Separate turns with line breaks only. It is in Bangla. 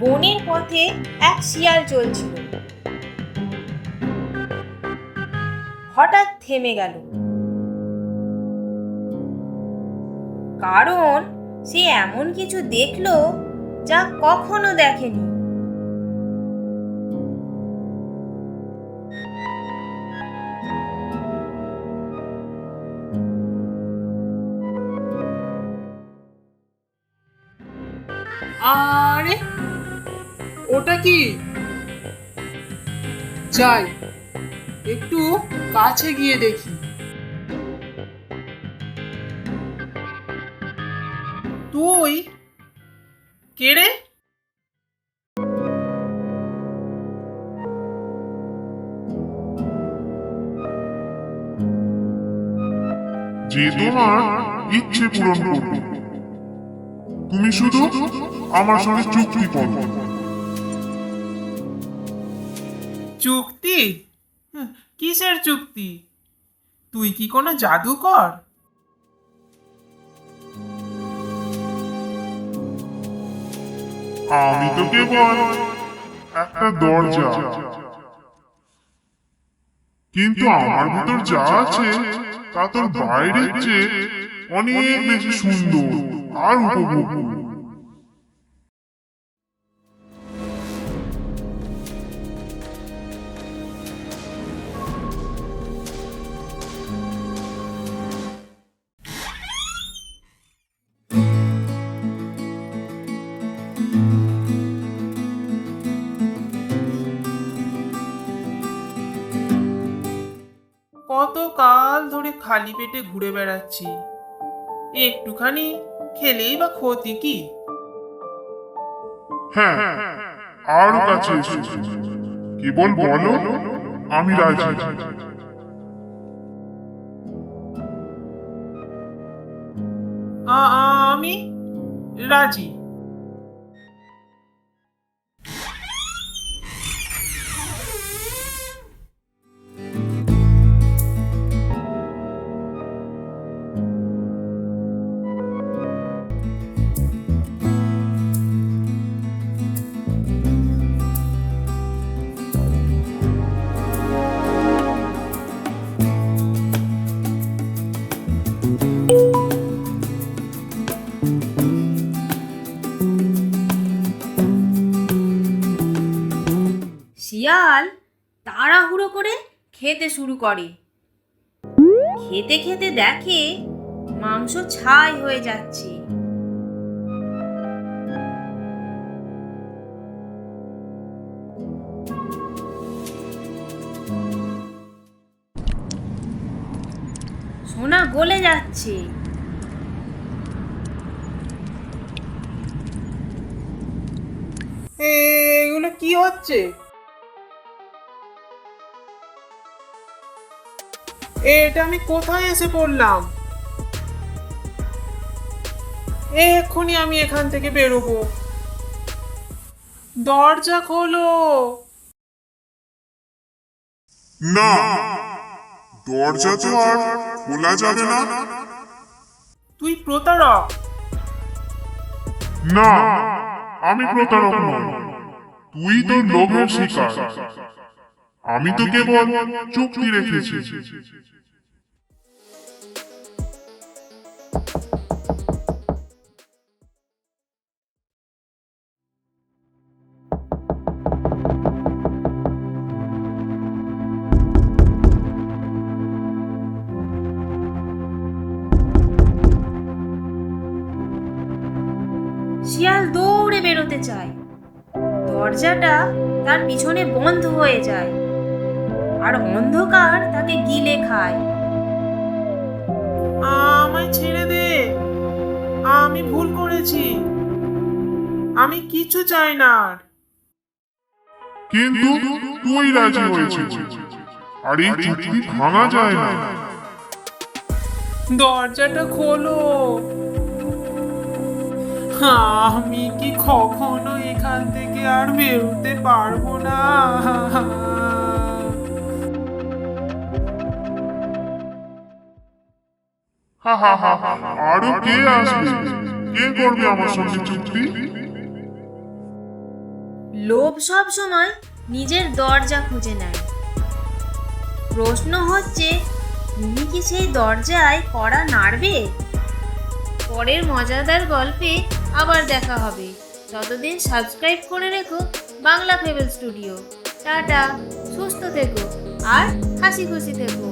বনের পথে এক শিয়াল চলছিল। হঠাৎ থেমে গেল। কারণ সে এমন কিছু দেখল যা কখনো দেখেনি।
আরে ওটা কি? যাই, একটু কাছে গিয়ে দেখি। তুই কেড়ে
যে তোমার ইচ্ছে পূরণ করবে। তুমি শুধু আমার সঙ্গে চুক্তি করো।
চুক্তি? কিসের চুক্তি? তুই কি কোনো জাদুকর?
আমি তো কেবল একটা দরজা। কিন্তু আমার ভিতর যা আছে, তা তোর বাইরের চেয়ে অনেক বেশি সুন্দর আর উপভোগ্য।
কত কাল ধরে খালি পেটে ঘুরে বেড়াচ্ছি। একটুখানি খেলেই বা ক্ষতি কি?
হ্যাঁ আরও কাছে এসো। কেবল বলো আমি রাজি।
আমি রাজি।
শিয়াল তাড়াহুড়ো করে খেতে শুরু করে। খেতে খেতে দেখে মাংস ছাই হয়ে যাচ্ছে। সোনা গলে যাচ্ছে।
এগুলো কি হচ্ছে? এটা আমি কোথায় এসে পড়লাম? এক্ষুনি আমি এখান থেকে বেরোবো। দরজা খোলো।
না দরজা তো আর খোলা যাবে না।
তুই প্রতারক?
না আমি প্রতারক নই। তুই তো লোভের শিকার। আমি তো কেবল চুক্তি রেখেছি।
দৌড়ে বেরোতে চায়। দরজাটা তার পিছনে বন্ধ হয়ে যায় আর অন্ধকার তাকে গিলে খায়।
আমায় ছেড়ে দে। আমি ভুল করেছি। আমি কিছু চাই না আর।
কিন্তু তুই রাজি হয়েছিস। আর এই চুক্তি ভাঙা যায় না।
দরজাটা খোলো। আমি কি কখনো এখান থেকে আর বেরোতে পারব না?
আরও কে আসবে? কে করবে আমার সঙ্গে চুক্তি
লোভ সব সময় নিজের দরজা খুঁজে নেয়। প্রশ্ন হচ্ছে তুমি কি সেই দরজায় কড়া নাড়বে? পরের মজাদার গল্পে আবার দেখা হবে। ততদিন সাবস্ক্রাইব করে রেখো বাংলা ফেবেল স্টুডিও টাটা, সুস্থ থেকো আর হাসি খুশি থেকো।